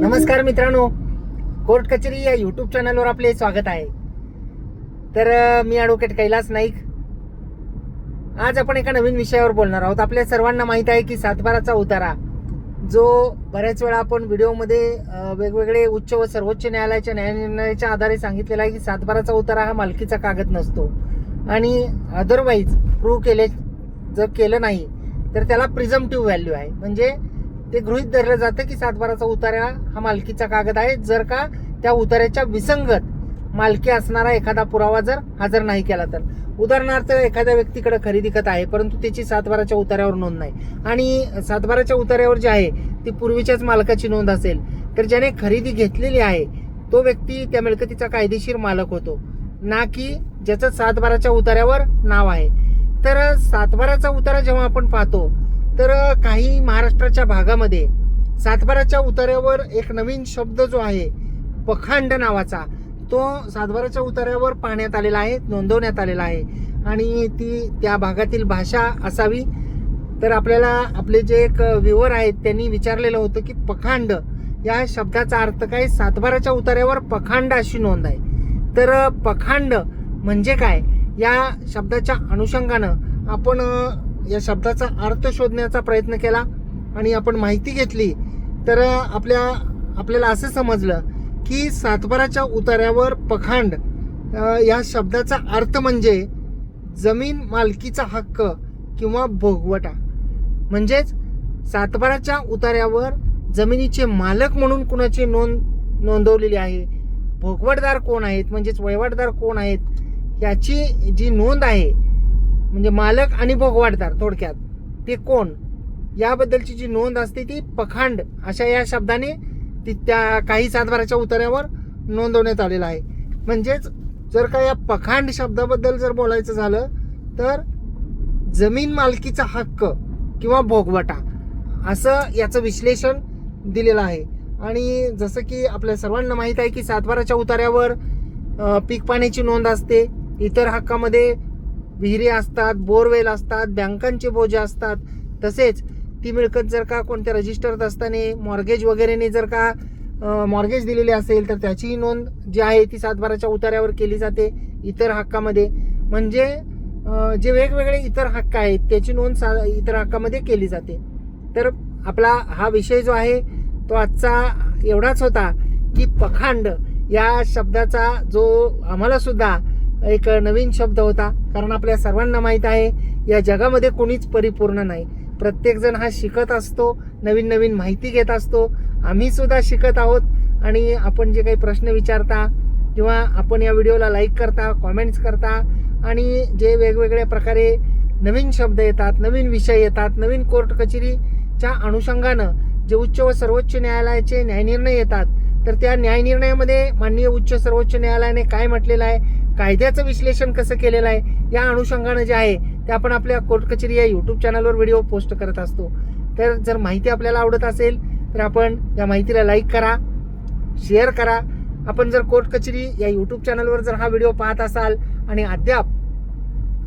नमस्कार मित्रांनो. कोर्ट कचेरी या युट्यूब चॅनलवर आपले स्वागत आहे. तर मी ॲडव्होकेट कैलास नाईक. आज आपण एका नवीन विषयावर बोलणार आहोत. आपल्या सर्वांना माहीत आहे की सातबाराचा उतारा जो बऱ्याच वेळा आपण व्हिडिओमध्ये वेगवेगळे उच्च व सर्वोच्च न्यायालयाच्या न्यायनिर्णयाच्या आधारे सांगितलेला आहे की सातबाराचा उतारा हा मालकीचा कागद नसतो. आणि अदरवाईज प्रूव्ह केले जर केलं नाही तर त्याला प्रिझमटिव्ह व्हॅल्यू आहे. म्हणजे ते गृहित धरलं जातं की सातबाराचा उतारा हा मालकीचा कागद आहे. जर का त्या उतार्याच्या विसंगत मालकी असणारा एखादा पुरावा जर हजर नाही केला तर. उदाहरणार्थ एखाद्या व्यक्तीकडे खरेदी खत आहे परंतु त्याची सातबाराच्या उतार्यावर नोंद नाही. आणि सातबाराच्या उतार्यावर जी आहे ती पूर्वीच्याच मालकाची नोंद असेल तर ज्याने खरेदी घेतलेली आहे तो व्यक्ती त्या मिळकतीचा कायदेशीर मालक होतो. ना की ज्याचं सातबाराच्या उतार्यावर नाव आहे. तर सातबाराचा उतारा जेव्हा आपण पाहतो तर काही महाराष्ट्राच्या भागामध्ये सातबाराच्या उतार्यावर एक नवीन शब्द जो आहे पखांड नावाचा तो सातबाराच्या उतार्यावर पाहण्यात आलेला आहे नोंदवण्यात आलेला आहे. आणि ती त्या भागातील भाषा असावी. तर आपल्याला आपले जे एक व्ह्युअर आहेत त्यांनी विचारलेलं होतं की पखांड या शब्दाचा अर्थ काय? सातबाराच्या उतार्यावर पखांड अशी नोंद आहे. तर पखांड म्हणजे काय? या शब्दाच्या अनुषंगानं आपण या शब्दाचा अर्थ शोधण्याचा प्रयत्न केला आणि आपण माहिती घेतली तर आपल्या आपल्याला असं समजलं की सातबाराच्या उतार्यावर पखांड या शब्दाचा अर्थ म्हणजे जमीन मालकीचा हक्क किंवा भोगवटा. म्हणजेच सातबाराच्या उतार्यावर जमिनीचे मालक म्हणून कुणाची नोंद नोंदवलेली आहे? भोगवटदार कोण आहेत? म्हणजेच वहिवाटदार कोण आहेत? याची जी नोंद आहे म्हणजे मालक आणि भोगवाटदार थोडक्यात. ते कोण? याबद्दलची जी नोंद असते ती पखांड अशा या शब्दाने ती त्या काही सातबाराच्या उतार्यावर नोंदवण्यात आलेलं आहे. म्हणजेच जर का या पखांड शब्दाबद्दल जर बोलायचं झालं तर जमीन मालकीचा हक्क किंवा भोगवटा असं याचं विश्लेषण दिलेलं आहे. आणि जसं की आपल्या सर्वांना माहीत आहे की सातबाराच्या उतार्यावर पीक पाण्याची नोंद असते. इतर हक्कामध्ये विहिरी असतात बोरवेल असतात बँकांचे बोजे असतात. तसेच ती मिळकत जर का कोणत्या रजिस्टर्ड असताना मॉर्गेज वगैरेने जर का मॉर्गेज दिलेली असेल तर त्याचीही नोंद जी आहे ती सातबाराच्या उतार्यावर केली जाते इतर हक्कामध्ये. म्हणजे जे वेगवेगळे इतर हक्क आहेत त्याची नोंद सा इतर हक्कामध्ये केली जाते. तर आपला हा विषय जो आहे तो आजचा एवढाच होता की पखांड या शब्दाचा जो आम्हाला सुद्धा एक नवीन शब्द होता कारण आपल्या सर्वांना माहीत आहे या जगामध्ये कोणीच परिपूर्ण नाही. प्रत्येकजण हा शिकत असतो नवीन नवीन माहिती घेत असतो. आम्ही सुद्धा शिकत आहोत आणि आपण जे काही प्रश्न विचारता किंवा आपण या व्हिडिओला लाईक करता कॉमेंट्स करता आणि जे वेगवेगळ्या प्रकारे नवीन शब्द येतात नवीन विषय येतात नवीन कोर्ट कचेरीच्या अनुषंगानं जे उच्च व सर्वोच्च न्यायालयाचे न्यायनिर्णय येतात तर त्या न्यायनिर्णयामध्ये माननीय उच्च सर्वोच्च न्यायालयाने काय म्हटलेलं आहे कायद्याचं विश्लेषण कसं केलेलं आहे या अनुषंगानं जे आहे ते आपण आपल्या कोर्ट कचेरी या यूट्यूब चॅनलवर व्हिडिओ पोस्ट करत असतो. तर जर माहिती आपल्याला आवडत असेल तर आपण या माहितीला लाईक करा शेअर करा. आपण जर कोर्ट कचेरी या यूट्यूब चॅनलवर जर हा व्हिडिओ पाहत असाल आणि अद्याप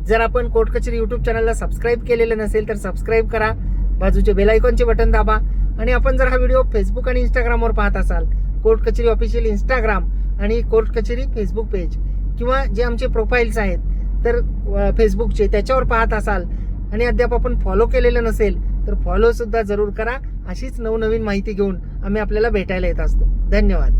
जर आपण कोर्ट कचेरी यूट्यूब चॅनलला सबस्क्राईब केलेलं नसेल तर सबस्क्राईब करा. बाजूचे बेलायकॉनचे बटन दाबा. आणि आपण जर हा व्हिडिओ फेसबुक आणि इंस्टाग्रामवर पाहत असाल कोर्ट कचेरी ऑफिशियल इंस्टाग्राम आणि कोर्ट कचेरी फेसबुक पेज किंवा जे आमचे प्रोफाईल्स आहेत तर फेसबुकचे त्याच्यावर पाहत असाल आणि अद्याप आपण फॉलो केलेलं नसेल तर फॉलोसुद्धा जरूर करा. अशीच नवनवीन माहिती घेऊन आम्ही आपल्याला भेटायला येत असतो. धन्यवाद.